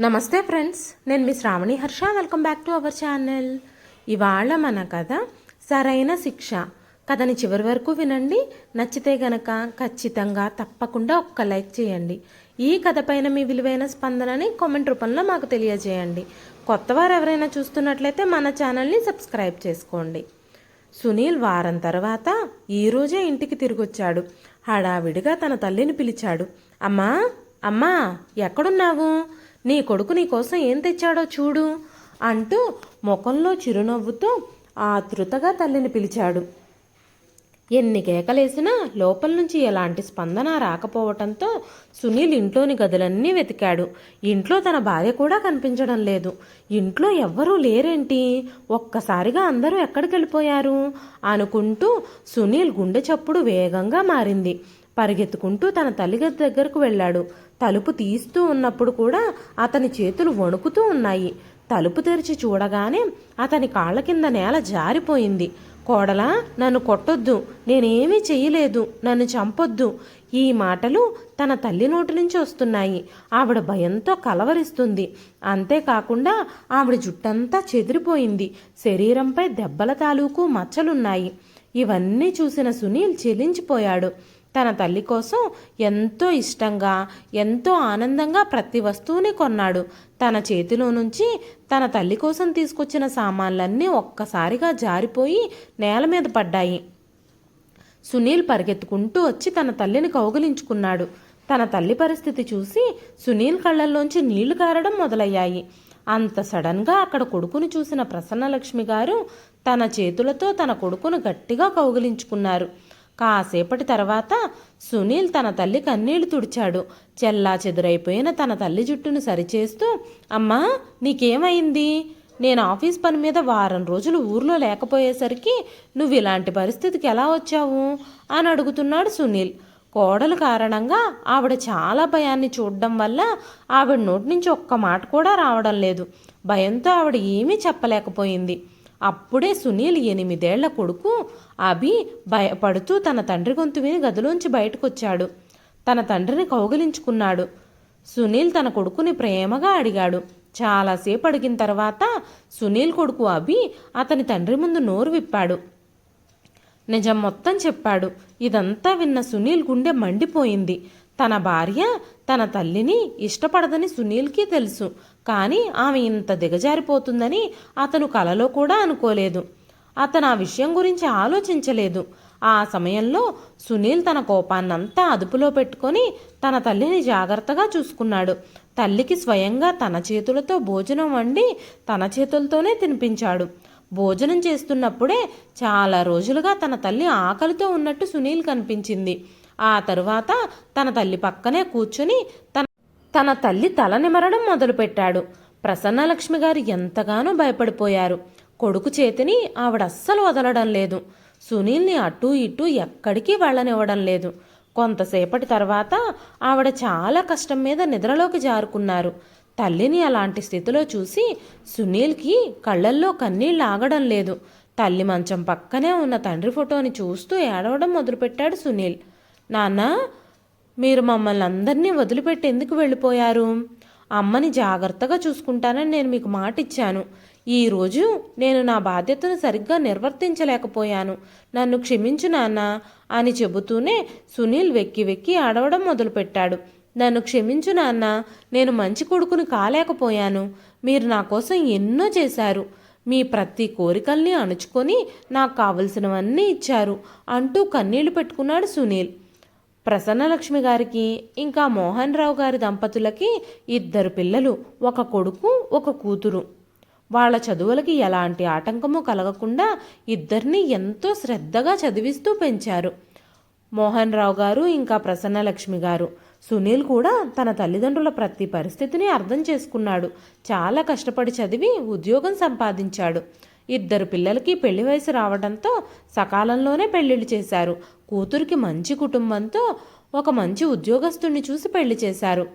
నమస్తే ఫ్రెండ్స్ నేను మీ Sravani Harsha. Welcome back to our channel ఇవాళ మన కథ సరైన శిక్ష. కథని చివరి వరకు వినండి. నచ్చితే గనక ఖచ్చితంగా తప్పకుండా ఒక్క లైక్ చేయండి. ఈ కథ పైన మీ విలువైన స్పందనని కామెంట్ రూపంలో మాకు తెలియజేయండి. కొత్తవారు ఎవరైనా చూస్తున్నట్లయితే మన ఛానల్ని సబ్స్క్రైబ్ చేసుకోండి. సునీల్ వారం తర్వాత ఈరోజే ఇంటికి తిరిగొచ్చాడు. హడావిడిగా తన తల్లిని పిలిచాడు. అమ్మా అమ్మా ఎక్కడున్నావు? నీ కొడుకు నీ కోసం ఏం తెచ్చాడో చూడు అంటూ ముఖంలో చిరునవ్వుతో ఆతృతగా తల్లిని పిలిచాడు. ఎన్ని కేకలేసినా లోపల నుంచి ఎలాంటి స్పందన రాకపోవటంతో సునీల్ ఇంట్లోని గదులన్నీ వెతికాడు. ఇంట్లో తన భార్య కూడా కనిపించడం లేదు. ఇంట్లో ఎవ్వరూ లేరేంటి? ఒక్కసారిగా అందరూ ఎక్కడికి వెళ్ళిపోయారు అనుకుంటూ సునీల్ గుండె చప్పుడు వేగంగా మారింది. పరిగెత్తుకుంటూ తన తల్లి గది దగ్గరకు వెళ్ళాడు. తలుపు తీస్తూ ఉన్నప్పుడు కూడా అతని చేతులు వణుకుతూ ఉన్నాయి. తలుపు తెరిచి చూడగానే అతని కాళ్ళ కింద నేల జారిపోయింది. కోడలా నన్ను కొట్టొద్దు. నేనేమీ చెయ్యలేదు. నన్ను చంపొద్దు. ఈ మాటలు తన తల్లి నోటి నుంచి వస్తున్నాయి. ఆవిడ భయంతో కలవరిస్తుంది. అంతేకాకుండా ఆవిడ జుట్టంతా చెదిరిపోయింది. శరీరంపై దెబ్బల తాలూకు మచ్చలున్నాయి. ఇవన్నీ చూసిన సునీల్ చెలించిపోయాడు. తన తల్లి కోసం ఎంతో ఇష్టంగా ఎంతో ఆనందంగా ప్రతి వస్తువుని కొన్నాడు. తన చేతిలో నుంచి తన తల్లి కోసం తీసుకొచ్చిన సామాన్లన్నీ ఒక్కసారిగా జారిపోయి నేల మీద పడ్డాయి. సునీల్ పరిగెత్తుకుంటూ వచ్చి తన తల్లిని కౌగిలించుకున్నాడు. తన తల్లి పరిస్థితి చూసి సునీల్ కళ్ళల్లోంచి నీళ్ళు కారడం మొదలయ్యాయి. అంత సడన్గా అక్కడ కొడుకుని చూసిన ప్రసన్నలక్ష్మి గారు తన చేతులతో తన కొడుకును గట్టిగా కౌగిలించుకున్నారు. కాసేపటి తర్వాత సునీల్ తన తల్లి కన్నీళ్ళు తుడిచాడు. చెల్లా చెదురైపోయిన తన తల్లి జుట్టును సరిచేస్తూ అమ్మా నీకేమైంది? నేను ఆఫీస్ పని మీద వారం రోజులు ఊర్లో లేకపోయేసరికి నువ్వు ఇలాంటి పరిస్థితికి ఎలా వచ్చావు? అని అడుగుతున్నాడు సునీల్. కోడలు కారణంగా ఆవిడ చాలా భయాన్ని చూడడం వల్ల ఆవిడ నోటి నుంచి ఒక్క మాట కూడా రావడం లేదు. భయంతో ఆవిడ ఏమీ చెప్పలేకపోయింది. అప్పుడే సునీల్ ఎనిమిదేళ్ళ కొడుకు అభి భయపడుతూ తన తండ్రి గొంతు విని గదిలోంచి బయటకొచ్చాడు. తన తండ్రిని కౌగిలించుకున్నాడు. సునీల్ తన కొడుకుని ప్రేమగా అడిగాడు. చాలాసేపు అడిగిన తర్వాత సునీల్ కొడుకు అభి అతని తండ్రి ముందు నోరు విప్పాడు. నిజం మొత్తం చెప్పాడు. ఇదంతా విన్న సునీల్ గుండె మండిపోయింది. తన భార్య తన తల్లిని ఇష్టపడదని సునీల్కి తెలుసు. కానీ ఆమె ఇంత దిగజారిపోతుందని అతను కలలో కూడా అనుకోలేదు. అతను ఆ విషయం గురించి ఆలోచించలేదు. ఆ సమయంలో సునీల్ తన కోపాన్నంతా అదుపులో పెట్టుకొని తన తల్లిని జాగ్రత్తగా చూసుకున్నాడు. తల్లికి స్వయంగా తన చేతులతో భోజనం వండి తన చేతులతోనే తినిపించాడు. భోజనం చేస్తున్నప్పుడే చాలా రోజులుగా తన తల్లి ఆకలితో ఉన్నట్టు సునీల్ కనిపించింది. ఆ తరువాత తన తల్లి పక్కనే కూర్చుని తన తన తల్లి తల నిమరడం మొదలుపెట్టాడు. ప్రసన్నలక్ష్మి గారు ఎంతగానో భయపడిపోయారు. కొడుకు చేతిని ఆవిడ అస్సలు వదలడం లేదు. సునీల్ని అటూ ఇటూ ఎక్కడికి వెళ్ళనివ్వడం లేదు. కొంతసేపటి తర్వాత ఆవిడ చాలా కష్టం మీద నిద్రలోకి జారుకున్నారు. తల్లిని అలాంటి స్థితిలో చూసి సునీల్కి కళ్ళల్లో కన్నీళ్ళు ఆగడం లేదు. తల్లి మంచం పక్కనే ఉన్న తండ్రి ఫోటోని చూస్తూ ఏడవడం మొదలుపెట్టాడు సునీల్. నాన్న మీరు మమ్మల్ని అందరినీ వదిలిపెట్టి ఎందుకు వెళ్ళిపోయారు? అమ్మని జాగ్రత్తగా చూసుకుంటానని నేను మీకు మాట ఇచ్చాను ఈరోజు నేను నా బాధ్యతను సరిగ్గా నిర్వర్తించలేకపోయాను. నన్ను క్షమించు నాన్న అని చెబుతూనే సునీల్ వెక్కి వెక్కి ఆడవడం మొదలుపెట్టాడు. నన్ను క్షమించు నాన్న నేను మంచి కొడుకుని కాలేకపోయాను. మీరు నా కోసం ఎన్నో చేశారు. మీ ప్రతి కోరికల్ని అణుచుకొని నాకు కావలసినవన్నీ ఇచ్చారు అంటూ కన్నీళ్ళు పెట్టుకున్నాడు సునీల్. ప్రసన్నలక్ష్మి గారికి ఇంకా మోహన్ రావు గారి దంపతులకి ఇద్దరు పిల్లలు ఒక కొడుకు ఒక కూతురు. వాళ్ళ చదువులకి ఎలాంటి ఆటంకము కలగకుండా ఇద్దరిని ఎంతో శ్రద్ధగా చదివిస్తూ పెంచారు. మోహన్ రావు గారు ఇంకా ప్రసన్నలక్ష్మి గారు. సునీల్ కూడా తన తల్లిదండ్రుల ప్రతి పరిస్థితిని అర్థం చేసుకున్నాడు. చాలా కష్టపడి చదివి ఉద్యోగం సంపాదించాడు. ఇద్దరు పిల్లలకి పెళ్ళి వయసు రావడంతో సకాలంలోనే పెళ్ళిళ్ళు చేశారు. కూతురికి మంచి కుటుంబంతో ఒక మంచి ఉద్యోగస్తుణ్ణి చూసి పెళ్ళి చేశారు.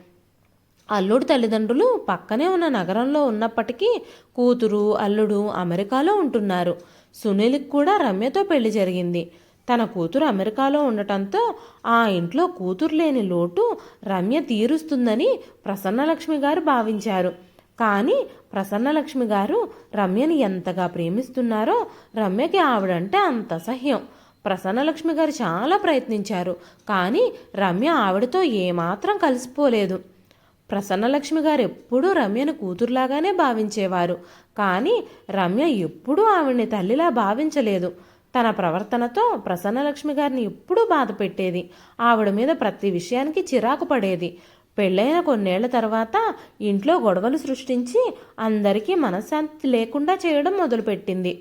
అల్లుడు తల్లిదండ్రులు పక్కనే ఉన్న నగరంలో ఉన్నప్పటికీ కూతురు అల్లుడు అమెరికాలో ఉంటున్నారు. సునీల్కి కూడా రమ్యతో పెళ్ళి జరిగింది. తన కూతురు అమెరికాలో ఉండటంతో ఆ ఇంట్లో కూతురు లేని లోటు రమ్య తీరుస్తుందని ప్రసన్నలక్ష్మి గారు భావించారు. కానీ ప్రసన్నలక్ష్మి గారు రమ్యని ఎంతగా ప్రేమిస్తున్నారో రమ్యకి ఆవిడంటే అంత అసహ్యం ప్రసన్నలక్ష్మి గారు చాలా ప్రయత్నించారు కానీ రమ్య ఆవిడతో ఏమాత్రం కలిసిపోలేదు. ప్రసన్నలక్ష్మి గారు ఎప్పుడూ రమ్యను కూతురులాగానే భావించేవారు కానీ రమ్య ఎప్పుడూ ఆవిడ్ని తల్లిలా భావించలేదు. తన ప్రవర్తనతో ప్రసన్నలక్ష్మి గారిని ఎప్పుడూ బాధ పెట్టేది ఆవిడ మీద ప్రతి విషయానికి చిరాకు పడేది. పెళ్ళైన కొన్నేళ్ళ తర్వాత ఇంట్లో గొడవలు సృష్టించి అందరికీ మనశ్శాంతి లేకుండా చేయడం మొదలుపెట్టింది.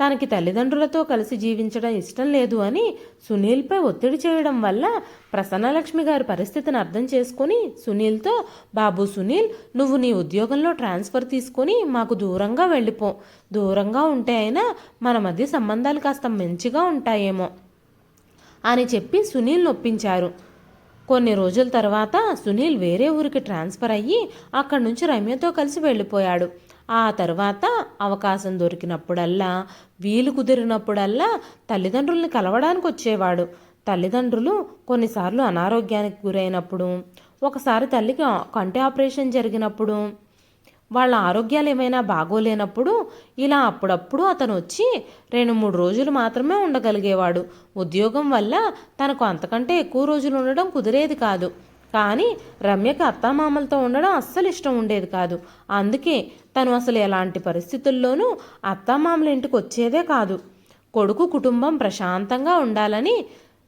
తనకి తల్లిదండ్రులతో కలిసి జీవించడం ఇష్టం లేదు అని సునీల్పై ఒత్తిడి చేయడం వల్ల ప్రసన్నలక్ష్మి గారి పరిస్థితిని అర్థం చేసుకుని సునీల్తో బాబు సునీల్ నువ్వు నీ ఉద్యోగంలో ట్రాన్స్ఫర్ తీసుకొని మాకు దూరంగా వెళ్ళిపో. దూరంగా ఉంటే అయినా మన మధ్య సంబంధాలు కాస్త మంచిగా ఉంటాయేమో అని చెప్పి సునీల్ నొప్పించారు. కొన్ని రోజుల తర్వాత సునీల్ వేరే ఊరికి ట్రాన్స్ఫర్ అయ్యి అక్కడి నుంచి రమ్యతో కలిసి వెళ్ళిపోయాడు. ఆ తర్వాత అవకాశం దొరికినప్పుడల్లా వీలు కుదిరినప్పుడల్లా తల్లిదండ్రుల్ని కలవడానికి వచ్చేవాడు. తల్లిదండ్రులు కొన్నిసార్లు అనారోగ్యానికి గురైనప్పుడు ఒకసారి తల్లికి కంటి ఆపరేషన్ జరిగినప్పుడు వాళ్ళ ఆరోగ్యాలు ఏమైనా బాగోలేనప్పుడు ఇలా అప్పుడప్పుడు అతను వచ్చి రెండు మూడు రోజులు మాత్రమే ఉండగలిగేవాడు. ఉద్యోగం వల్ల తనకు అంతకంటే ఎక్కువ రోజులు ఉండడం కుదిరేది కాదు. కానీ రమ్యకి అత్తామామలతో ఉండడం అస్సలు ఇష్టం ఉండేది కాదు. అందుకే తను అసలు ఎలాంటి పరిస్థితుల్లోనూ అత్తామామల ఇంటికి వచ్చేదే కాదు. కొడుకు కుటుంబం ప్రశాంతంగా ఉండాలని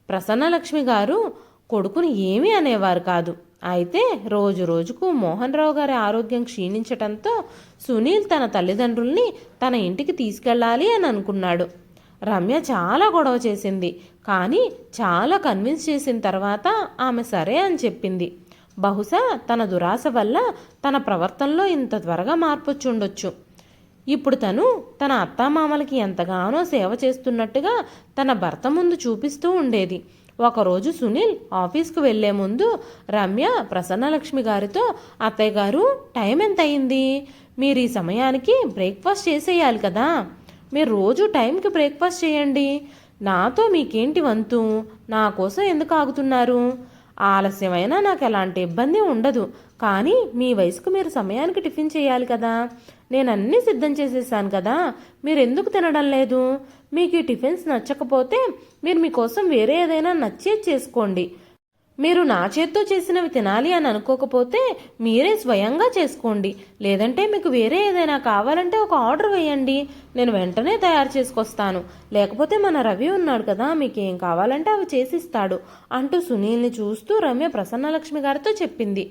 ప్రసన్నలక్ష్మి గారు కొడుకుని ఏమీ అనేవారు కాదు. అయితే రోజు రోజుకు మోహన్ రావు గారి ఆరోగ్యం క్షీణించటంతో సునీల్ తన తల్లిదండ్రుల్ని తన ఇంటికి తీసుకెళ్ళాలి అని అనుకున్నాడు. రమ్య చాలా గొడవ చేసింది. కానీ చాలా కన్విన్స్ చేసిన తర్వాత ఆమె సరే అని చెప్పింది. బహుశా తన దురాశ వల్ల తన ప్రవర్తనలో ఇంత త్వరగా మార్పు ఉండొచ్చు ఇప్పుడు తను తన అత్తామామలకి ఎంతగానో సేవ చేస్తున్నట్టుగా తన భర్త ముందు చూపిస్తూ ఉండేది. ఒకరోజు సునీల్ ఆఫీస్కు వెళ్ళే ముందు రమ్య ప్రసన్నలక్ష్మి గారితో అత్తయ్య గారు టైం ఎంత అయింది మీరు ఈ సమయానికి బ్రేక్ఫాస్ట్ చేసేయాలి కదా. మీరు రోజు టైంకి బ్రేక్ఫాస్ట్ చేయండి. నాతో మీకేంటి వంతు? నా కోసం ఎందుకు ఆగుతున్నారు? ఆలస్యమైనా నాకు ఎలాంటి ఇబ్బంది ఉండదు. కానీ మీ వయసుకు మీరు సమయానికి టిఫిన్ చేయాలి కదా. నేను అన్నీ సిద్ధం చేసేసాను కదా. మీరు ఎందుకు తినడం లేదు? మీకు ఈ టిఫిన్స్ నచ్చకపోతే మీరు మీకోసం వేరే ఏదైనా నచ్చేది చేసుకోండి. మీరు నా చేత్తో చేసినవి తినాలి అని అనుకోకపోతే మీరే స్వయంగా చేసుకోండి. లేదంటే మీకు వేరే ఏదైనా కావాలంటే ఒక ఆర్డర్ వేయండి. నేను వెంటనే తయారు చేసుకొస్తాను. లేకపోతే మన రవి ఉన్నాడు కదా మీకు ఏం కావాలంటే అవి చేసిస్తాడు అంటూ సునీల్ని చూస్తూ రమ్య ప్రసన్నలక్ష్మి గారితో చెప్పింది.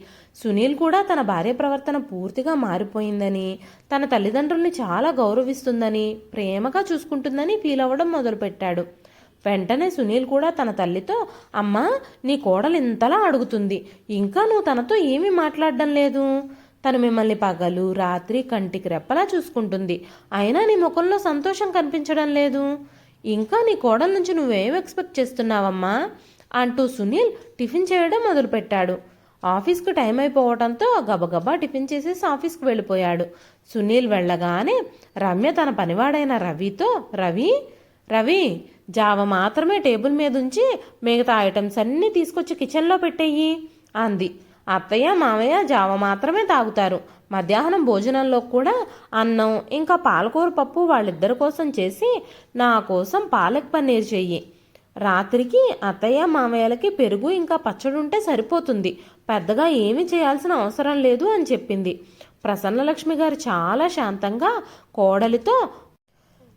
సునీల్ కూడా తన భార్య ప్రవర్తన పూర్తిగా మారిపోయిందని తన తల్లిదండ్రుల్ని చాలా గౌరవిస్తుందని ప్రేమగా చూసుకుంటుందని ఫీల్ అవ్వడం మొదలుపెట్టాడు. వెంటనే సునీల్ కూడా తన తల్లితో అమ్మా నీ కోడలు ఇంతలా అడుగుతుంది. ఇంకా నువ్వు తనతో ఏమీ మాట్లాడడం లేదు. తను మిమ్మల్ని పగలు రాత్రి కంటికి రెప్పలా చూసుకుంటుంది. అయినా నీ ముఖంలో సంతోషం కనిపించడం లేదు. ఇంకా నీ కోడల నుంచి నువ్వేం ఎక్స్పెక్ట్ చేస్తున్నావమ్మా? అంటూ సునీల్ టిఫిన్ చేయడం మొదలుపెట్టాడు. ఆఫీస్కు టైం అయిపోవడంతో గబగబా టిఫిన్ చేసేసి ఆఫీస్కు వెళ్ళిపోయాడు. సునీల్ వెళ్ళగానే రమ్య తన పనివాడైన రవితో రవి రవి జావ మాత్రమే టేబుల్ మీద ఉంచి మిగతా ఐటమ్స్ అన్నీ తీసుకొచ్చి కిచెన్లో పెట్టేయి అంది. అత్తయ్య మామయ్య జావ మాత్రమే తాగుతారు. మధ్యాహ్నం భోజనంలో కూడా అన్నం ఇంకా పాలకూర పప్పు వాళ్ళిద్దరి కోసం చేసి నా కోసం పాలక్ పన్నీర్ చెయ్యి. రాత్రికి అత్తయ్య మామయ్యలకి పెరుగు ఇంకా పచ్చడి ఉంటే సరిపోతుంది. పెద్దగా ఏమీ చేయాల్సిన అవసరం లేదు అని చెప్పింది. ప్రసన్నలక్ష్మి గారు చాలా శాంతంగా కోడలితో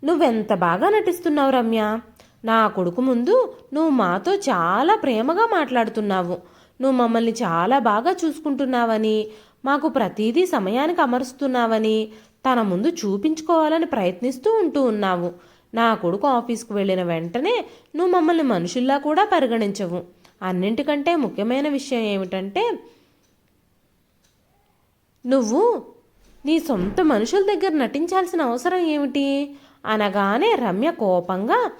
నువ్వెంత బాగా నటిస్తున్నావు రమ్య? నా కొడుకు ముందు నువ్వు మాతో చాలా ప్రేమగా మాట్లాడుతున్నావు. నువ్వు మమ్మల్ని చాలా బాగా చూసుకుంటున్నావని మాకు ప్రతిదీ సమయానికి అమరుస్తున్నావని తన ముందు చూపించుకోవాలని ప్రయత్నిస్తూ ఉంటూ ఉన్నావు. నా కొడుకు ఆఫీస్కు వెళ్ళిన వెంటనే నువ్వు మమ్మల్ని మనుషుల్లా కూడా పరిగణించవు. అన్నింటికంటే ముఖ్యమైన విషయం ఏమిటంటే నువ్వు నీ సొంత మనుషుల దగ్గర నటించాల్సిన అవసరం ఏమిటి? అనగానే రమ్య కోపంగా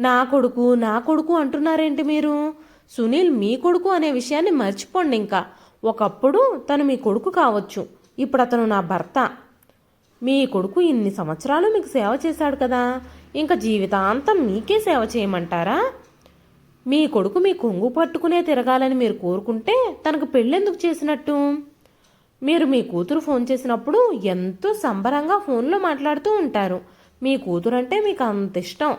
నా కొడుకు నా కొడుకు అంటున్నారేంటి మీరు? సునీల్ మీ కొడుకు అనే విషయాన్ని మర్చిపోండి ఇంకా. ఒకప్పుడు తను మీ కొడుకు కావచ్చు. ఇప్పుడు అతను నా భర్త. మీ కొడుకు ఇన్ని సంవత్సరాలు మీకు సేవ చేశాడు కదా. ఇంకా జీవితాంతం మీకే సేవ చేయమంటారా? మీ కొడుకు మీ కొంగు పట్టుకునే తిరగాలని మీరు కోరుకుంటే తనకు పెళ్ళెందుకు చేసినట్టు? మీరు మీ కూతురు ఫోన్ చేసినప్పుడు ఎంతో సంబరంగా ఫోన్లో మాట్లాడుతూ ఉంటారు. మీ కూతురు అంటే మీకు అంత ఇష్టం.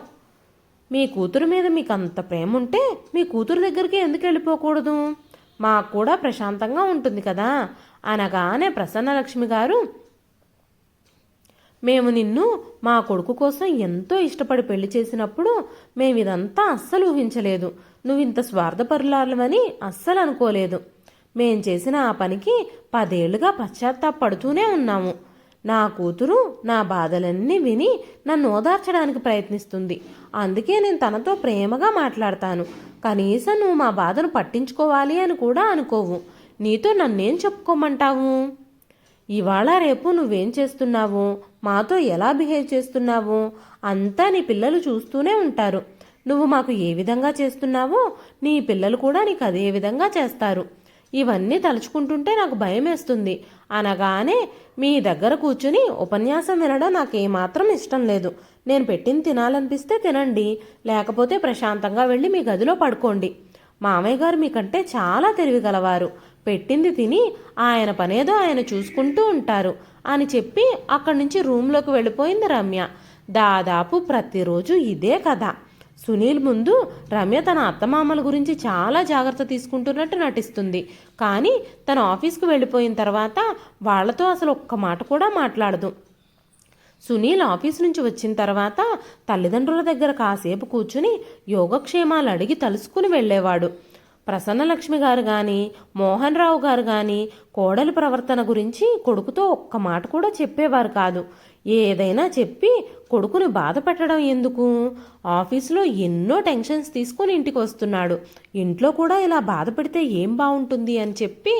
మీ కూతురు మీద మీకు అంత ప్రేమ ఉంటే మీ కూతురు దగ్గరికి ఎందుకు వెళ్ళిపోకూడదు? మాకు కూడా ప్రశాంతంగా ఉంటుంది కదా? అనగానే ప్రసన్నలక్ష్మి గారు మేము నిన్ను మా కొడుకు కోసం ఎంతో ఇష్టపడి పెళ్ళి చేసినప్పుడు మేము ఇదంతా అస్సలు ఊహించలేదు. నువ్వు ఇంత స్వార్థపరులాలమని అస్సలు అనుకోలేదు. మేం చేసిన ఆ పనికి పదేళ్ళుగా పశ్చాత్తాపడుతూనే ఉన్నాము. నా కూతురు నా బాధలన్నీ విని నన్ను ఓదార్చడానికి ప్రయత్నిస్తుంది. అందుకే నేను తనతో ప్రేమగా మాట్లాడతాను. కనీసం నువ్వు మా బాధను పట్టించుకోవాలి అని కూడా అనుకోవు. నీతో నన్నేం చెప్పుకోమంటావు? ఇవాళ రేపు నువ్వేం చేస్తున్నావు? మాతో ఎలా బిహేవ్ చేస్తున్నావు? అంతా నీ పిల్లలు చూస్తూనే ఉంటారు. నువ్వు మాకు ఏ విధంగా చేస్తున్నావో నీ పిల్లలు కూడా నీకు అదే విధంగా చేస్తారు. ఇవన్నీ తలుచుకుంటుంటే నాకు భయం వేస్తుంది అనగానే మీ దగ్గర కూర్చుని ఉపన్యాసం వినడం నాకు ఏమాత్రం ఇష్టం లేదు. నేను పెట్టింది తినాలనిపిస్తే తినండి. లేకపోతే ప్రశాంతంగా వెళ్ళి మీ గదిలో పడుకోండి. మామయ్య గారు మీకంటే చాలా తెలివిగలవారు. పెట్టింది తిని ఆయన పనేదో ఆయన చూసుకుంటూ ఉంటారు అని చెప్పి అక్కడి నుంచి రూమ్లోకి వెళ్ళిపోయింది రమ్య. దాదాపు ప్రతిరోజు ఇదే కథ. సునీల్ ముందు రమ్య తన అత్తమామల గురించి చాలా జాగ్రత్త తీసుకుంటున్నట్టు నటిస్తుంది. కానీ తన ఆఫీస్కి వెళ్ళిపోయిన తర్వాత వాళ్ళతో అసలు ఒక్క మాట కూడా మాట్లాడదు. సునీల్ ఆఫీస్ నుంచి వచ్చిన తర్వాత తల్లిదండ్రుల దగ్గర కాసేపు కూర్చుని యోగక్షేమాలు అడిగి తలుసుకుని వెళ్ళేవాడు. ప్రసన్నలక్ష్మి గారు కానీ మోహన్ రావు గారు కానీ కోడలి ప్రవర్తన గురించి కొడుకుతో ఒక్క మాట కూడా చెప్పేవారు కాదు. ఏదైనా చెప్పి కొడుకుని బాధ పెట్టడం ఎందుకు? ఆఫీసులో ఎన్నో టెన్షన్స్ తీసుకొని ఇంటికి వస్తున్నాడు. ఇంట్లో కూడా ఇలా బాధ పెడితే ఏం బాగుంటుంది అని చెప్పి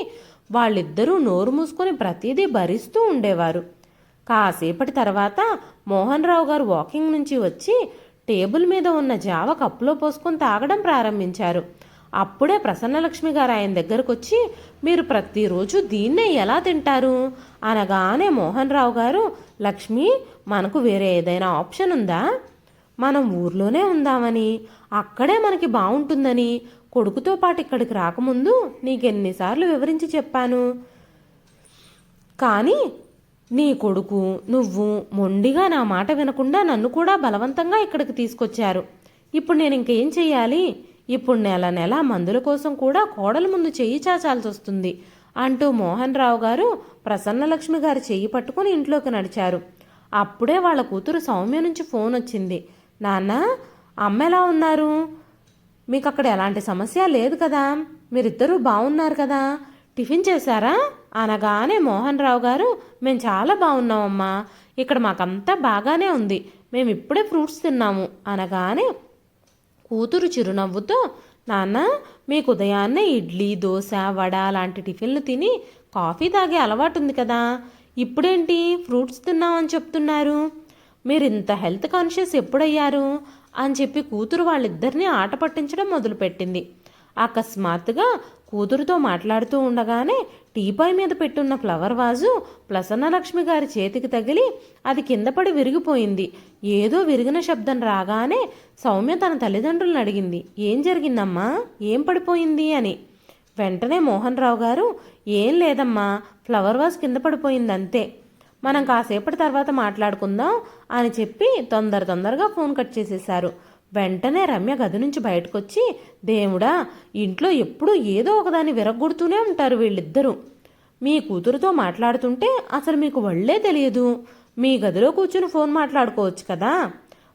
వాళ్ళిద్దరూ నోరు మూసుకొని ప్రతిదీ భరిస్తూ ఉండేవారు. కాసేపటి తర్వాత మోహన్ రావు గారు వాకింగ్ నుంచి వచ్చి టేబుల్ మీద ఉన్న జావ కప్పులో పోసుకొని తాగడం ప్రారంభించారు. అప్పుడే ప్రసన్నలక్ష్మి గారు ఆయన దగ్గరకు వచ్చి మీరు ప్రతిరోజు దీన్నే ఎలా తింటారు? అనగానే మోహన్ రావు గారు లక్ష్మి మనకు వేరే ఏదైనా ఆప్షన్ ఉందా? మనం ఊర్లోనే ఉందామని అక్కడే మనకి బాగుంటుందని కొడుకుతో పాటు ఇక్కడికి రాకముందు నీకెన్నిసార్లు వివరించి చెప్పాను. కానీ నీ కొడుకు నువ్వు మొండిగా నా మాట వినకుండా నన్ను కూడా బలవంతంగా ఇక్కడికి తీసుకొచ్చారు. ఇప్పుడు నేను ఇంకేం చెయ్యాలి? ఇప్పుడు నెల నెల మందుల కోసం కూడా కోడల ముందు చెయ్యి చాచాల్సి వస్తుంది అంటూ మోహన్ రావు గారు ప్రసన్నలక్ష్మి గారి చెయ్యి పట్టుకుని ఇంట్లోకి నడిచారు. అప్పుడే వాళ్ళ కూతురు సౌమ్య నుంచి ఫోన్ వచ్చింది. నాన్న అమ్మ ఎలా ఉన్నారు? మీకు అక్కడ ఎలాంటి సమస్య లేదు కదా? మీరిద్దరూ బాగున్నారు కదా? టిఫిన్ చేశారా? అనగానే మోహన్ రావు గారు మేము చాలా బాగున్నామమ్మా ఇక్కడ మాకంతా బాగానే ఉంది. మేము ఇప్పుడే ఫ్రూట్స్ తిన్నాము. అనగానే కూతురు చిరునవ్వుతో నాన్న మీకు ఉదయాన్నే ఇడ్లీ దోశ వడ లాంటి టిఫిన్లు తిని కాఫీ తాగే అలవాటు ఉంది కదా. ఇప్పుడేంటి? ఫ్రూట్స్ తిన్నామని చెప్తున్నారు. మీరు ఇంత హెల్త్ కాన్షియస్ ఎప్పుడయ్యారు? అని చెప్పి కూతురు వాళ్ళిద్దరినీ ఆట పట్టించడం మొదలుపెట్టింది. అకస్మాత్తుగా కూతురుతో మాట్లాడుతూ ఉండగానే టీపాయ్ మీద పెట్టున్న ఫ్లవర్ వాజు ప్రసన్నలక్ష్మి గారి చేతికి తగిలి అది కింద పడి విరిగిపోయింది. ఏదో విరిగిన శబ్దం రాగానే సౌమ్య తన తల్లిదండ్రులను అడిగింది. ఏం జరిగిందమ్మా? ఏం పడిపోయింది? అని. వెంటనే మోహన్ రావు గారు ఏం లేదమ్మా ఫ్లవర్ వాజ్ కింద పడిపోయింది అంతే మనం కాసేపటి తర్వాత మాట్లాడుకుందాం అని చెప్పి తొందర తొందరగా ఫోన్ కట్ చేసేశారు. వెంటనే రమ్య గది నుంచి బయటకొచ్చి దేవుడా ఇంట్లో ఎప్పుడూ ఏదో ఒకదాన్ని విరగొడుతూనే ఉంటారు వీళ్ళిద్దరూ. మీ కూతురుతో మాట్లాడుతుంటే అసలు మీకు వళ్ళే తెలియదు. మీ గదిలో కూర్చుని ఫోన్ మాట్లాడుకోవచ్చు కదా.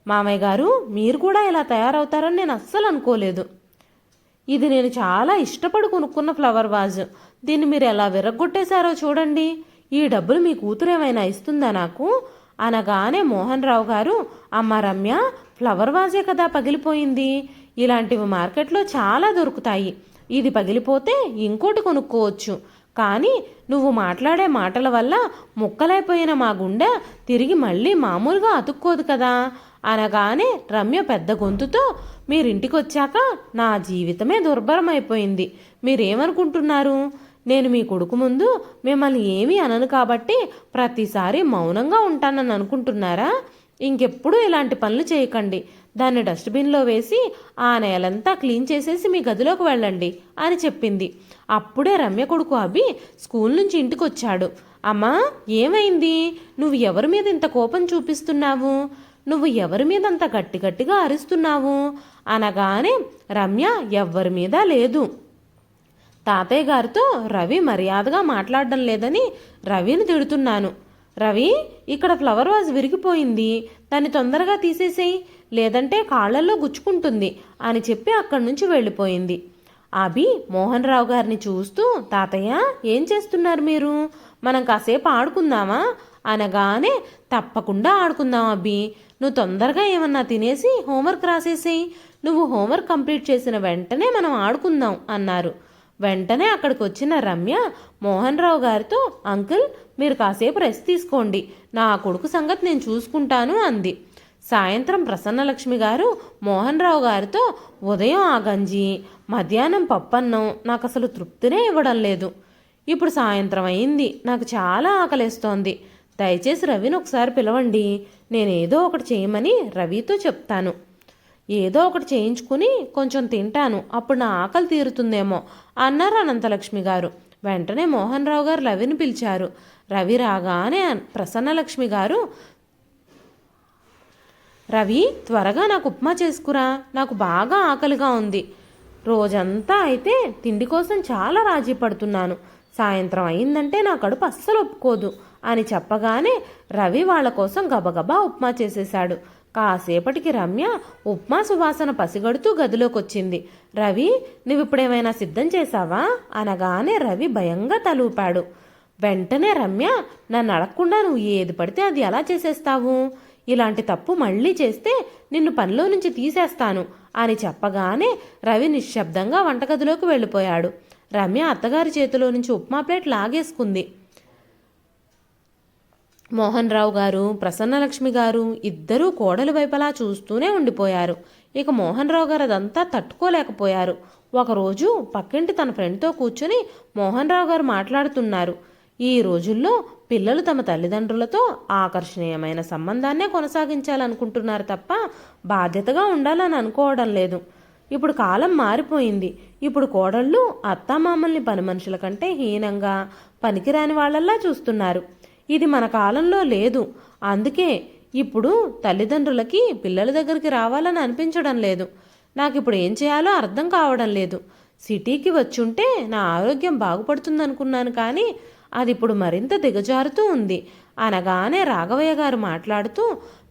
మామయ్య గారు మీరు కూడా ఇలా తయారవుతారని నేను అస్సలు అనుకోలేదు. ఇది నేను చాలా ఇష్టపడి కొనుక్కున్న ఫ్లవర్ వాజ్. దీన్ని మీరు ఎలా విరగ్గొట్టేశారో చూడండి. ఈ డబ్బులు మీ కూతురు ఏమైనా ఇస్తుందా నాకు? అనగానే మోహన్ రావు గారు అమ్మ రమ్య ఫ్లవర్ వాజే కదా పగిలిపోయింది. ఇలాంటివి మార్కెట్లో చాలా దొరుకుతాయి. ఇది పగిలిపోతే ఇంకోటి కొనుక్కోవచ్చు. కానీ నువ్వు మాట్లాడే మాటల వల్ల ముక్కలైపోయిన మా గుండె తిరిగి మళ్ళీ మామూలుగా అతుక్కోదు కదా. అనగానే రమ్య పెద్ద గొంతుతో మీరింటికొచ్చాక నా జీవితమే దుర్భరమైపోయింది. మీరేమనుకుంటున్నారు? నేను మీ కొడుకు ముందు మిమ్మల్ని ఏమీ అనను కాబట్టి ప్రతిసారి మౌనంగా ఉంటానని అనుకుంటున్నారా? ఇంకెప్పుడు ఇలాంటి పనులు చేయకండి. దాన్ని డస్ట్బిన్లో వేసి ఆ నేలంతా క్లీన్ చేసేసి మీ గదిలోకి వెళ్ళండి అని చెప్పింది. అప్పుడే రమ్య కొడుకు అభి స్కూల్ నుంచి ఇంటికి వచ్చాడు అమ్మా ఏమైంది? నువ్వు ఎవరి మీద ఇంత కోపం చూపిస్తున్నావు? నువ్వు ఎవరి మీద అంత గట్టి గట్టిగా అరుస్తున్నావు? అనగానే రమ్య ఎవ్వరి మీద లేదు. తాతయ్య గారితో రవి మర్యాదగా మాట్లాడడం లేదని రవిని తిడుతున్నాను. రవి ఇక్కడ ఫ్లవర్ వాజ్ విరిగిపోయింది. దాన్ని తొందరగా తీసేసేయి. లేదంటే కాళ్ళల్లో గుచ్చుకుంటుంది అని చెప్పి అక్కడి నుంచి వెళ్ళిపోయింది. అభి మోహన్ రావు గారిని చూస్తూ తాతయ్య ఏం చేస్తున్నారు మీరు? మనం కాసేపు ఆడుకుందామా? అనగానే తప్పకుండా ఆడుకుందాం అభి. నువ్వు తొందరగా ఏమన్నా తినేసి హోంవర్క్ రాసేసేయి. నువ్వు హోంవర్క్ కంప్లీట్ చేసిన వెంటనే మనం ఆడుకుందాం అన్నారు. వెంటనే అక్కడికి వచ్చిన రమ్య మోహన్ రావు గారితో అంకుల్ మీరు కాసేపు రెస్ట్ తీసుకోండి. నా కొడుకు సంగతి నేను చూసుకుంటాను అంది. సాయంత్రం ప్రసన్నలక్ష్మి గారు మోహన్ రావు గారితో ఉదయం ఆ గంజి మధ్యాహ్నం పప్పన్నం నాకు అసలు తృప్తినే ఇవ్వడం లేదు. ఇప్పుడు సాయంత్రం అయింది నాకు చాలా ఆకలేస్తోంది. దయచేసి రవిని ఒకసారి పిలవండి. నేను ఏదో ఒకటి చేయమని రవితో చెప్తాను. ఏదో ఒకటి చేయించుకుని కొంచెం తింటాను. అప్పుడు నా ఆకలి తీరుతుందేమో అన్నారు అనంతలక్ష్మి గారు. వెంటనే మోహన్ రావు గారు రవిని పిలిచారు. రవి రాగానే ప్రసన్నలక్ష్మి గారు రవి త్వరగా నాకు ఉప్మా చేసుకురా. నాకు బాగా ఆకలిగా ఉంది. రోజంతా అయితే తిండి కోసం చాలా రాజీ పడుతున్నాను. సాయంత్రం అయిందంటే నా కడుపు అస్సలు ఒప్పుకోదు అని చెప్పగానే రవి వాళ్ళ కోసం గబగబా ఉప్మా చేసేశాడు. కాసేపటికి రమ్య ఉప్మా సువాసన పసిగడుతూ గదిలోకి వచ్చింది రవి నువ్వు ఇప్పుడేమైనా సిద్ధం చేశావా? అనగానే రవి భయంగా తలూపాడు. వెంటనే రమ్య నన్ను అడగకుండా నువ్వు ఏది పడితే అది ఎలా చేసేస్తావు? ఇలాంటి తప్పు మళ్ళీ చేస్తే నిన్ను పనిలో నుంచి తీసేస్తాను అని చెప్పగానే రవి నిశ్శబ్దంగా వంటగదిలోకి వెళ్ళిపోయాడు. రమ్య అత్తగారి చేతిలో నుంచి ఉప్మా ప్లేట్ లాగేసుకుంది. మోహన్ రావు గారు ప్రసన్నలక్ష్మి గారు ఇద్దరూ కోడలి వైపలా చూస్తూనే ఉండిపోయారు. ఇక మోహన్ రావు గారు అదంతా తట్టుకోలేకపోయారు. ఒకరోజు పక్కింటి తన ఫ్రెండ్తో కూర్చుని మోహన్ రావు గారు మాట్లాడుతున్నారు. ఈ రోజుల్లో పిల్లలు తమ తల్లిదండ్రులతో ఆకర్షణీయమైన సంబంధాన్నే కొనసాగించాలనుకుంటున్నారు తప్ప బాధ్యతగా ఉండాలని అనుకోవడం లేదు. ఇప్పుడు కాలం మారిపోయింది. ఇప్పుడు కోడళ్ళు అత్తామామల్ని పని మనుషుల కంటే హీనంగా పనికిరాని వాళ్ళల్లా చూస్తున్నారు. ఇది మన కాలంలో లేదు. అందుకే ఇప్పుడు తల్లిదండ్రులకి పిల్లల దగ్గరికి రావాలని అనిపించడం లేదు. నాకు ఇప్పుడు ఏం చేయాలో అర్థం కావడం లేదు. సిటీకి వచ్చుంటే నా ఆరోగ్యం బాగుపడుతుందనుకున్నాను కానీ అది ఇప్పుడు మరింత దిగజారుతూ ఉంది. అనగానే రాఘవయ్య గారు మాట్లాడుతూ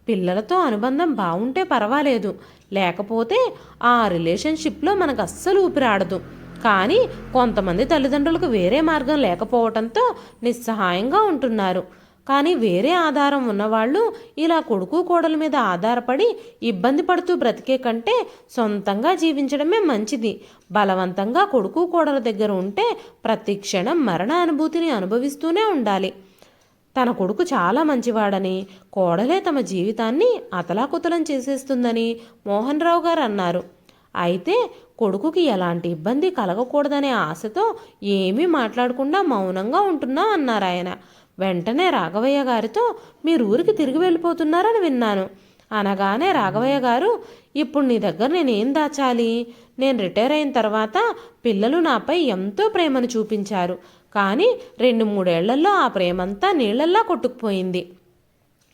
పిల్లలతో అనుబంధం బాగుంటే పర్వాలేదు. లేకపోతే ఆ రిలేషన్షిప్లో మనకు అస్సలు ఊపిరాడదు. కానీ కొంతమంది తల్లిదండ్రులకు వేరే మార్గం లేకపోవడంతో నిస్సహాయంగా ఉంటున్నారు. కానీ వేరే ఆధారం ఉన్నవాళ్ళు ఇలా కొడుకు కోడల మీద ఆధారపడి ఇబ్బంది పడుతూ బ్రతికే కంటే సొంతంగా జీవించడమే మంచిది. బలవంతంగా కొడుకు కోడల దగ్గర ఉంటే ప్రతి క్షణం మరణ అనుభూతిని అనుభవిస్తూనే ఉండాలి. తన కొడుకు చాలా మంచివాడని కోడలే తమ జీవితాన్ని అతలాకుతలం చేసేస్తుందని మోహన్ రావు గారు అన్నారు. అయితే కొడుకుకి ఎలాంటి ఇబ్బంది కలగకూడదనే ఆశతో ఏమీ మాట్లాడకుండా మౌనంగా ఉంటున్నా అన్నారు ఆయన. వెంటనే రాఘవయ్య గారితో మీరు ఊరికి తిరిగి వెళ్ళిపోతున్నారని విన్నాను. అనగానే రాఘవయ్య గారు ఇప్పుడు నీ దగ్గర నేనేం దాచాలి? నేను రిటైర్ అయిన తర్వాత పిల్లలు నాపై ఎంతో ప్రేమను చూపించారు. కానీ రెండు మూడేళ్ళలో ఆ ప్రేమంతా నీళ్ళల్లా కొట్టుకుపోయింది.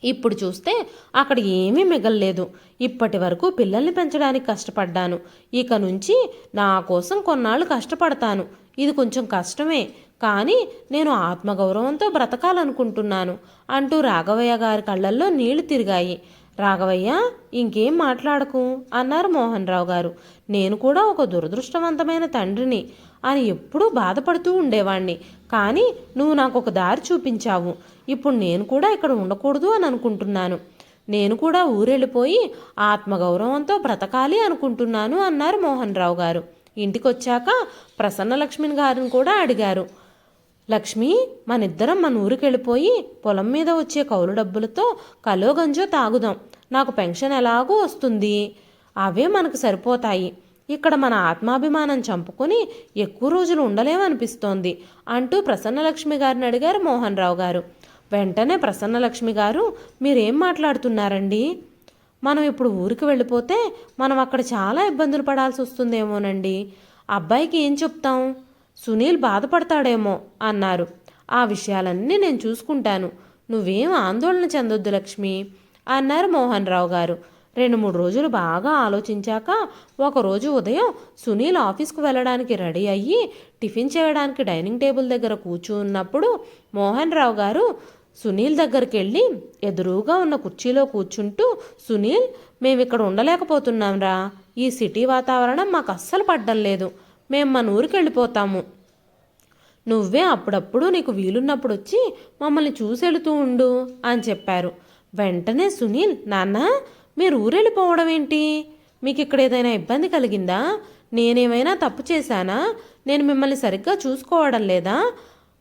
ఇప్పుడు చూస్తే అక్కడ ఏమీ మిగల్లేదు. ఇప్పటి వరకు పిల్లల్ని పెంచడానికి కష్టపడ్డాను. ఇక నుంచి నా కోసం కొన్నాళ్ళు కష్టపడతాను. ఇది కొంచెం కష్టమే. కానీ నేను ఆత్మగౌరవంతో బ్రతకాలనుకుంటున్నాను అంటూ రాఘవయ్య గారి కళ్ళల్లో నీళ్ళు తిరిగాయి. రాఘవయ్య ఇంకేం మాట్లాడకు? అన్నారు మోహన్ రావు గారు. నేను కూడా ఒక దురదృష్టవంతమైన తండ్రిని అని ఎప్పుడూ బాధపడుతూ ఉండేవాణ్ణి. కానీ నువ్వు నాకు ఒక దారి చూపించావు. ఇప్పుడు నేను కూడా ఇక్కడ ఉండకూడదు అని అనుకుంటున్నాను. నేను కూడా ఊరెళ్ళిపోయి ఆత్మగౌరవంతో బ్రతకాలి అనుకుంటున్నాను అన్నారు మోహన్ రావు గారు. ఇంటికొచ్చాక ప్రసన్నలక్ష్మిని గారిని కూడా అడిగారు. లక్ష్మి మనిద్దరం మన ఊరికి వెళ్ళిపోయి పొలం మీద వచ్చే కౌలు డబ్బులతో కలో గంజో తాగుదాం. నాకు పెన్షన్ ఎలాగో వస్తుంది. అవే మనకు సరిపోతాయి. ఇక్కడ మన ఆత్మాభిమానం చంపుకొని ఎక్కువ రోజులు ఉండలేమనిపిస్తోంది అంటూ ప్రసన్నలక్ష్మి గారిని అడిగారు మోహన్ రావు గారు. వెంటనే ప్రసన్నలక్ష్మి గారు మీరేం మాట్లాడుతున్నారండి? మనం ఇప్పుడు ఊరికి వెళ్ళిపోతే మనం అక్కడ చాలా ఇబ్బందులు పడాల్సి వస్తుందేమోనండి. అబ్బాయికి ఏం చెప్తాం? సునీల్ బాధపడతాడేమో అన్నారు. ఆ విషయాలన్నీ నేను చూసుకుంటాను. నువ్వేం ఆందోళన చెందొద్దు లక్ష్మి అన్నారు మోహన్ రావు గారు. రెండు మూడు రోజులు బాగా ఆలోచించాక ఒకరోజు ఉదయం సునీల్ ఆఫీస్కు వెళ్ళడానికి రెడీ అయ్యి టిఫిన్ చేయడానికి డైనింగ్ టేబుల్ దగ్గర కూర్చున్నప్పుడు మోహన్ రావు గారు సునీల్ దగ్గరికి వెళ్ళి ఎదురుగా ఉన్న కుర్చీలో కూర్చుంటూ సునీల్ మేము ఇక్కడ ఉండలేకపోతున్నాంరా. ఈ సిటీ వాతావరణం మాకు అస్సలు పడ్డం లేదు. మేము మన ఊరికి వెళ్ళిపోతాము. నువ్వే అప్పుడప్పుడు నీకు వీలున్నప్పుడు వచ్చి మమ్మల్ని చూసెళుతూ ఉండు అని చెప్పారు. వెంటనే సునీల్ నాన్న మీరు ఊరెళ్ళిపోవడం ఏంటి? మీకు ఇక్కడ ఏదైనా ఇబ్బంది కలిగిందా? నేనేమైనా తప్పు చేశానా? నేను మిమ్మల్ని సరిగ్గా చూసుకోవడం లేదా?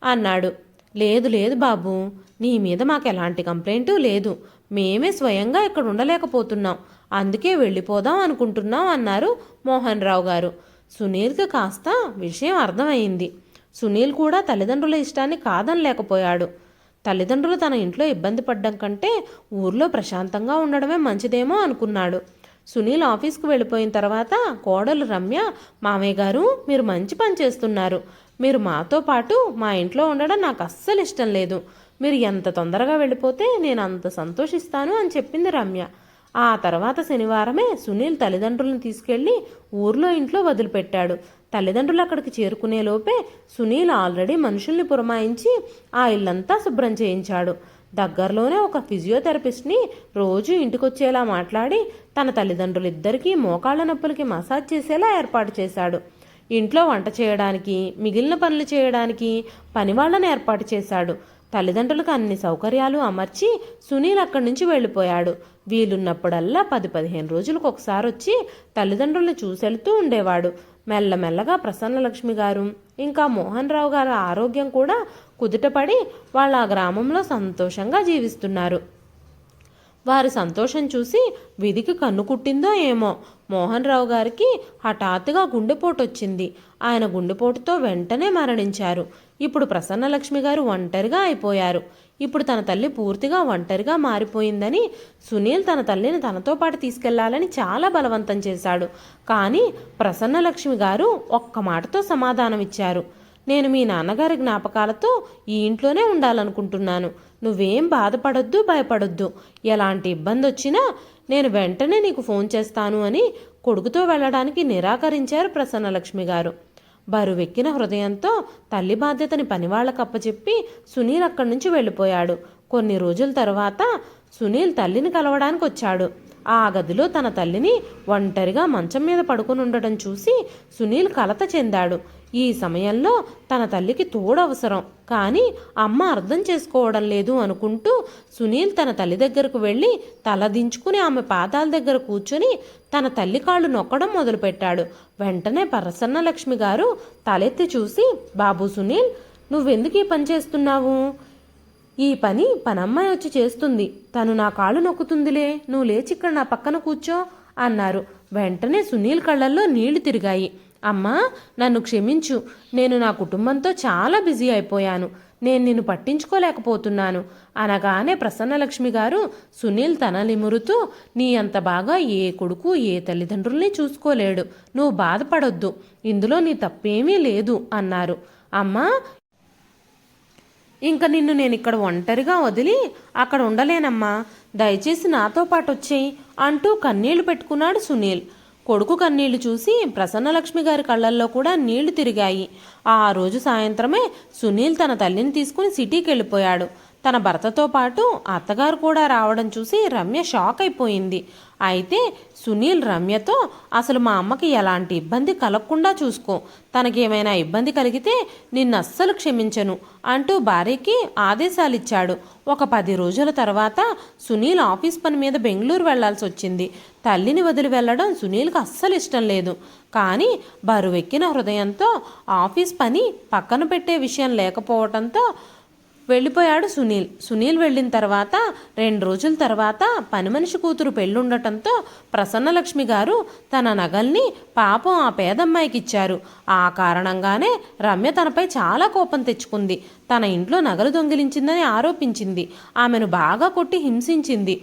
అన్నాడు. లేదు లేదు బాబు నీ మీద మాకు ఎలాంటి కంప్లైంట్ లేదు. మేమే స్వయంగా ఇక్కడ ఉండలేకపోతున్నాం. అందుకే వెళ్ళిపోదాం అనుకుంటున్నాం అన్నారు మోహన్ రావు గారు. సునీల్కి కాస్త విషయం అర్థమైంది సునీల్ కూడా తల్లిదండ్రుల ఇష్టాన్ని కాదనలేకపోయాడు. తల్లిదండ్రులు తన ఇంట్లో ఇబ్బంది పడ్డం కంటే ఊర్లో ప్రశాంతంగా ఉండడమే మంచిదేమో అనుకున్నాడు. సునీల్ ఆఫీస్కు వెళ్ళిపోయిన తర్వాత కోడలు రమ్య మామయ్య గారు మీరు మంచి పని చేస్తున్నారు. మీరు మాతో పాటు మా ఇంట్లో ఉండడం నాకు అస్సలు ఇష్టం లేదు. మీరు ఎంత తొందరగా వెళ్ళిపోతే నేను అంత సంతోషిస్తాను అని చెప్పింది రమ్య. ఆ తర్వాత శనివారమే సునీల్ తల్లిదండ్రులను తీసుకెళ్ళి ఊర్లో ఇంట్లో వదిలిపెట్టాడు. తల్లిదండ్రులు అక్కడికి చేరుకునే లోపే సునీల్ ఆల్రెడీ మనుషుల్ని పురమాయించి ఆ ఇల్లంతా శుభ్రం చేయించాడు. దగ్గరలోనే ఒక ఫిజియోథెరపిస్ట్ని రోజు ఇంటికొచ్చేలా మాట్లాడి తన తల్లిదండ్రులిద్దరికీ మోకాళ్ళ నొప్పులకి మసాజ్ చేసేలా ఏర్పాటు చేశాడు. ఇంట్లో వంట చేయడానికి మిగిలిన పనులు చేయడానికి పనివాళ్ళను ఏర్పాటు చేశాడు. తల్లిదండ్రులకు అన్ని సౌకర్యాలు అమర్చి సునీల్ అక్కడి నుంచి వెళ్ళిపోయాడు. వీలున్నప్పుడల్లా పది పదిహేను రోజులకు ఒకసారి వచ్చి తల్లిదండ్రుల్ని చూసెళ్తూ ఉండేవాడు. మెల్లమెల్లగా ప్రసన్నలక్ష్మి గారు ఇంకా మోహన్ రావు గారి ఆరోగ్యం కూడా కుదుటపడి వాళ్ళ గ్రామంలో సంతోషంగా జీవిస్తున్నారు. వారి సంతోషం చూసి విధికి కన్ను కుట్టిందో ఏమో. మోహన్ రావు గారికి హఠాత్తుగా గుండెపోటు వచ్చింది ఆయన గుండెపోటుతో వెంటనే మరణించారు. ఇప్పుడు ప్రసన్నలక్ష్మి గారు ఒంటరిగా అయిపోయారు. ఇప్పుడు తన తల్లి పూర్తిగా ఒంటరిగా మారిపోయిందని సునీల్ తన తల్లిని తనతో పాటు తీసుకెళ్ళాలని చాలా బలవంతం చేశాడు. కానీ ప్రసన్నలక్ష్మి గారు ఒక్క మాటతో సమాధానం ఇచ్చారు నేను మీ నాన్నగారి జ్ఞాపకాలతో ఈ ఇంట్లోనే ఉండాలనుకుంటున్నాను. నువ్వేం బాధపడొద్దు భయపడొద్దు. ఎలాంటి ఇబ్బంది వచ్చినా నేను వెంటనే నీకు ఫోన్ చేస్తాను అని కొడుకుతో వెళ్ళడానికి నిరాకరించారు ప్రసన్నలక్ష్మి గారు. బరువెక్కిన హృదయంతో తల్లి బాధ్యతని పనివాళ్ళకు అప్పచెప్పి సునీల్ అక్కడి నుంచి వెళ్ళిపోయాడు. కొన్ని రోజుల తర్వాత సునీల్ తల్లిని కలవడానికి వచ్చాడు. ఆ గదిలో తన తల్లిని ఒంటరిగా మంచం మీద పడుకుని ఉండటం చూసి సునీల్ కలత చెందాడు. ఈ సమయంలో తన తల్లికి తోడవసరం. కానీ అమ్మ అర్థం చేసుకోవడం లేదు అనుకుంటూ సునీల్ తన తల్లి దగ్గరకు వెళ్ళి తలదించుకుని ఆమె పాదాల దగ్గర కూర్చొని తన తల్లి కాళ్ళు నొక్కడం మొదలుపెట్టాడు. వెంటనే ప్రసన్నలక్ష్మి గారు తలెత్తి చూసి బాబు సునీల్ నువ్వెందుకు ఈ పని చేస్తున్నావు? ఈ పని పనమ్మాయి వచ్చి చేస్తుంది. తను నా కాళ్ళు నొక్కుతుందిలే. నువ్వు లేచి ఇక్కడ నా పక్కన కూర్చో అన్నారు. వెంటనే సునీల్ కళ్ళల్లో నీళ్ళు తిరిగాయి. అమ్మా నన్ను క్షమించు. నేను నా కుటుంబంతో చాలా బిజీ అయిపోయాను. నేను నిన్ను పట్టించుకోలేకపోతున్నాను. అనగానే ప్రసన్నలక్ష్మి గారు సునీల్ తనలిమురుతూ నీ అంత బాగా ఏ కొడుకు ఏ తల్లిదండ్రుల్ని చూసుకోలేడు. నువ్వు బాధపడొద్దు. ఇందులో నీ తప్పేమీ లేదు అన్నారు. అమ్మా ఇంక నిన్ను నేను ఇక్కడ ఒంటరిగా వదిలి అక్కడ ఉండలేనమ్మా. దయచేసి నాతో పాటు వచ్చేయి అంటూ కన్నీళ్ళు పెట్టుకున్నాడు సునీల్. కొడుకు కన్నీళ్ళు చూసి ప్రసన్నలక్ష్మి గారి కళ్ళల్లో కూడా నీళ్ళు తిరిగాయి. ఆ రోజు సాయంత్రమే సునీల్ తన తల్లిని తీసుకుని సిటీకి వెళ్ళిపోయాడు తన భర్తతో పాటు అత్తగారు కూడా రావడం చూసి రమ్య షాక్ అయిపోయింది. అయితే సునీల్ రమ్యతో అసలు మా అమ్మకి ఎలాంటి ఇబ్బంది కలగకుండా చూసుకో. తనకేమైనా ఇబ్బంది కలిగితే నిన్ను అస్సలు క్షమించను అంటూ భార్యకి ఆదేశాలు ఇచ్చాడు ఒక పది రోజుల తర్వాత సునీల్ ఆఫీస్ పని మీద బెంగళూరు వెళ్ళాల్సి వచ్చింది. తల్లిని వదిలి వెళ్ళడం సునీల్కి అస్సలు ఇష్టం లేదు. కానీ బరువెక్కిన హృదయంతో ఆఫీస్ పని పక్కన పెట్టే విషయం లేకపోవడంతో వెళ్ళిపోయాడు సునీల్. సునీల్ వెళ్ళిన తర్వాత రెండు రోజుల తర్వాత పని మనిషి కూతురు పెళ్ళుండటంతో ప్రసన్నలక్ష్మి గారు తన నగల్ని పాపం ఆ పేదమ్మాయికి ఇచ్చారు. ఆ కారణంగానే రమ్య తనపై చాలా కోపం తెచ్చుకుంది. తన ఇంట్లో నగలు దొంగిలించిందని ఆరోపించింది. ఆమెను బాగా కొట్టి హింసించింది.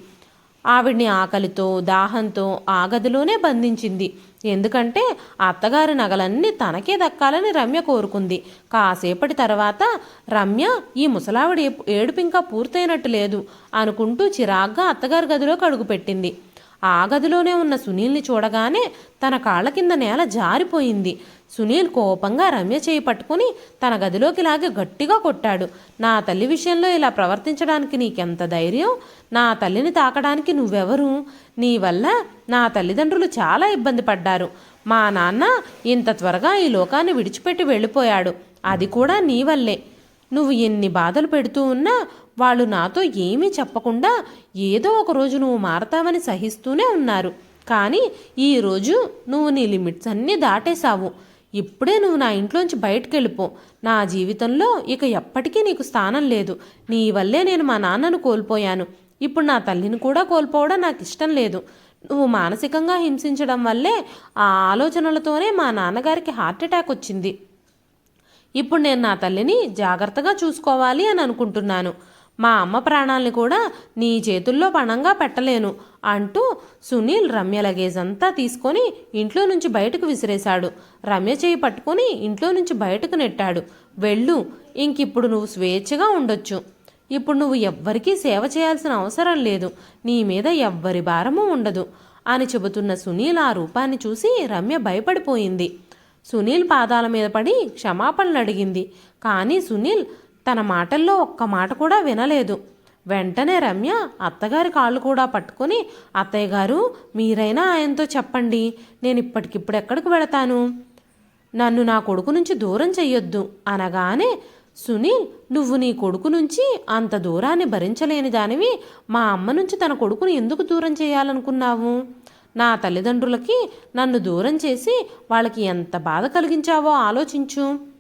ఆవిడ్ని ఆకలితో దాహంతో ఆ గదిలోనే బంధించింది. ఎందుకంటే అత్తగారి నగలన్నీ తనకే దక్కాలని రమ్య కోరుకుంది. కాసేపటి తర్వాత రమ్య ఈ ముసలావిడ ఏడుపు ఇంకా పూర్తయినట్టు లేదు అనుకుంటూ చిరాగ్గా అత్తగారి గదిలోకి అడుగుపెట్టింది. ఆ గదిలోనే ఉన్న సునీల్ని చూడగానే తన కాళ్ళ కింద నేల జారిపోయింది. సునీల్ కోపంగా రమ్య చేయి పట్టుకుని తన గదిలోకి లాగి గట్టిగా కొట్టాడు. నా తల్లి విషయంలో ఇలా ప్రవర్తించడానికి నీకెంత ధైర్యం? నా తల్లిని తాకడానికి నువ్వెవరు? నీ వల్ల నా తల్లిదండ్రులు చాలా ఇబ్బంది పడ్డారు. మా నాన్న ఇంత త్వరగా ఈ లోకాన్ని విడిచిపెట్టి వెళ్ళిపోయాడు. అది కూడా నీ వల్లే. నువ్వు ఎన్ని బాధలు పెడుతూ ఉన్నా వాళ్ళు నాతో ఏమీ చెప్పకుండా ఏదో ఒక రోజు నువ్వు మారతావని సహిస్తూనే ఉన్నారు. కానీ ఈరోజు నువ్వు నీ లిమిట్స్ అన్నీ దాటేశావు. ఇప్పుడే నువ్వు నా ఇంట్లోంచి బయటకు వెళ్ళిపో నా జీవితంలో ఇక ఎప్పటికీ నీకు స్థానం లేదు. నీ వల్లే నేను మా నాన్నను కోల్పోయాను. ఇప్పుడు నా తల్లిని కూడా కోల్పోవడం నాకు ఇష్టం లేదు. నువ్వు మానసికంగా హింసించడం వల్లే ఆ ఆలోచనలతోనే మా నాన్నగారికి హార్ట్ అటాక్ వచ్చింది. ఇప్పుడు నేను నా తల్లిని జాగ్రత్తగా చూసుకోవాలి అని అనుకుంటున్నాను. మా అమ్మ ప్రాణాల్ని కూడా నీ చేతుల్లో పణంగా పెట్టలేను అంటూ సునీల్ రమ్య లగేజ్ అంతా తీసుకొని ఇంట్లో నుంచి బయటకు విసిరేశాడు. రమ్య చేయి పట్టుకొని ఇంట్లో నుంచి బయటకు నెట్టాడు. వెళ్ళు ఇంకిప్పుడు నువ్వు స్వేచ్ఛగా ఉండొచ్చు. ఇప్పుడు నువ్వు ఎవ్వరికీ సేవ చేయాల్సిన అవసరం లేదు. నీ మీద ఎవ్వరి భారము ఉండదు అని చెబుతున్న సునీల్ ఆ రూపాన్ని చూసి రమ్య భయపడిపోయింది. సునీల్ పాదాల మీద పడి క్షమాపణలు అడిగింది. కానీ సునీల్ తన మాటల్లో ఒక్క మాట కూడా వినలేదు. వెంటనే రమ్య అత్తగారి కాళ్ళు కూడా పట్టుకొని అత్తయ్య గారు మీరైనా ఆయనతో చెప్పండి. నేను ఇప్పటికిప్పుడు ఎక్కడికి వెళతాను? నన్ను నా కొడుకు నుంచి దూరం చెయ్యొద్దు అనగానే సునీల్ నువ్వు నీ కొడుకు నుంచి అంత దూరాన్ని భరించలేని దానివి. మా అమ్మ నుంచి తన కొడుకుని ఎందుకు దూరం చేయాలనుకున్నావు నా తల్లిదండ్రులకి నన్ను దూరం చేసి వాళ్ళకి ఎంత బాధ కలిగించావో ఆలోచించు.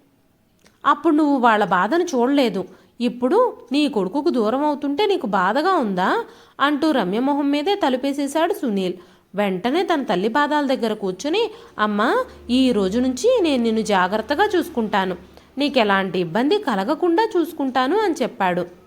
అప్పుడు నువ్వు వాళ్ళ బాధను చూడలేదు. ఇప్పుడు నీ కొడుకుకు దూరం అవుతుంటే నీకు బాధగా ఉందా? అంటూ రమ్యమొహం మీదే తలుపేసేశాడు సునీల్. వెంటనే తన తల్లి పాదాల దగ్గర కూర్చుని అమ్మా ఈ రోజు నుంచి నేను నిన్ను జాగ్రత్తగా చూసుకుంటాను. నీకు ఎలాంటి ఇబ్బంది కలగకుండా చూసుకుంటాను అని చెప్పాడు.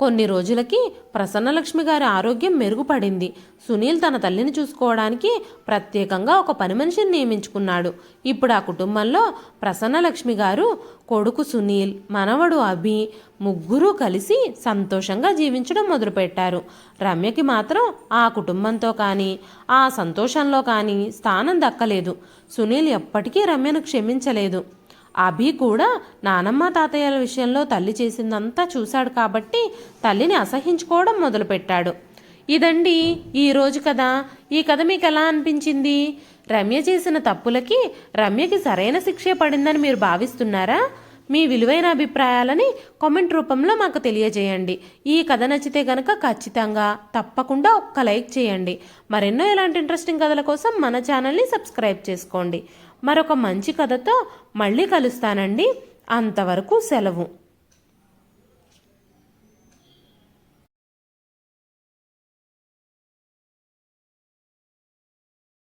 కొన్ని రోజులకి ప్రసన్నలక్ష్మి గారి ఆరోగ్యం మెరుగుపడింది. సునీల్ తన తల్లిని చూసుకోవడానికి ప్రత్యేకంగా ఒక పని మనిషిని నియమించుకున్నాడు. ఇప్పుడు ఆ కుటుంబంలో ప్రసన్నలక్ష్మి గారు కొడుకు సునీల్ మనవడు అభి ముగ్గురూ కలిసి సంతోషంగా జీవించడం మొదలుపెట్టారు. రమ్యకి మాత్రం ఆ కుటుంబంతో కానీ ఆ సంతోషంలో కానీ స్థానం దక్కలేదు. సునీల్ ఎప్పటికీ రమ్యను క్షమించలేదు. అభి కూడా నానమ్మ తాతయ్యల విషయంలో తల్లి చేసిందంతా చూశాడు కాబట్టి తల్లిని అసహించుకోవడం మొదలుపెట్టాడు. ఇదండి ఈరోజు కదా కథ. ఈ కథ మీకు ఎలా అనిపించింది? రమ్య చేసిన తప్పులకి రమ్యకి సరైన శిక్షే పడిందని మీరు భావిస్తున్నారా? మీ విలువైన అభిప్రాయాలని కామెంట్ రూపంలో మాకు తెలియజేయండి. ఈ కథ నచ్చితే గనక ఖచ్చితంగా తప్పకుండా ఒక్క లైక్ చేయండి. మరెన్నో ఇలాంటి ఇంట్రెస్టింగ్ కథల కోసం మన ఛానల్ని సబ్స్క్రైబ్ చేసుకోండి. మరొక మంచి కథతో మళ్ళీ కలుస్తానండి. అంతవరకు సెలవు.